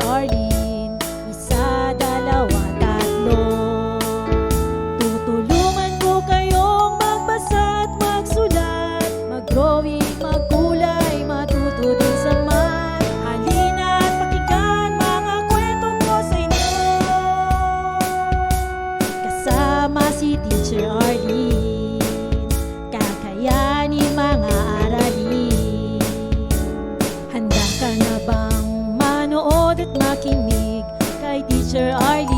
are you? makinig kay Teacher Arlie.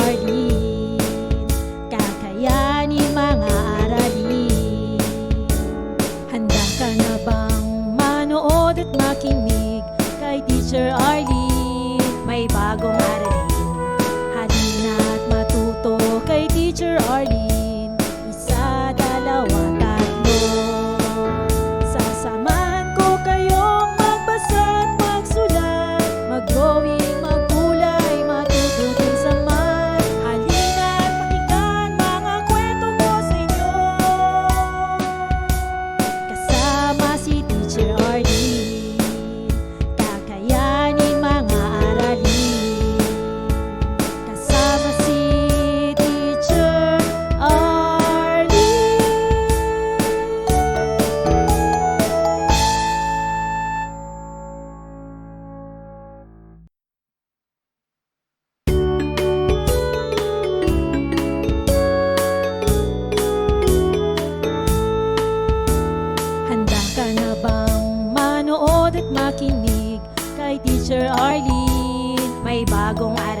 bagong araw.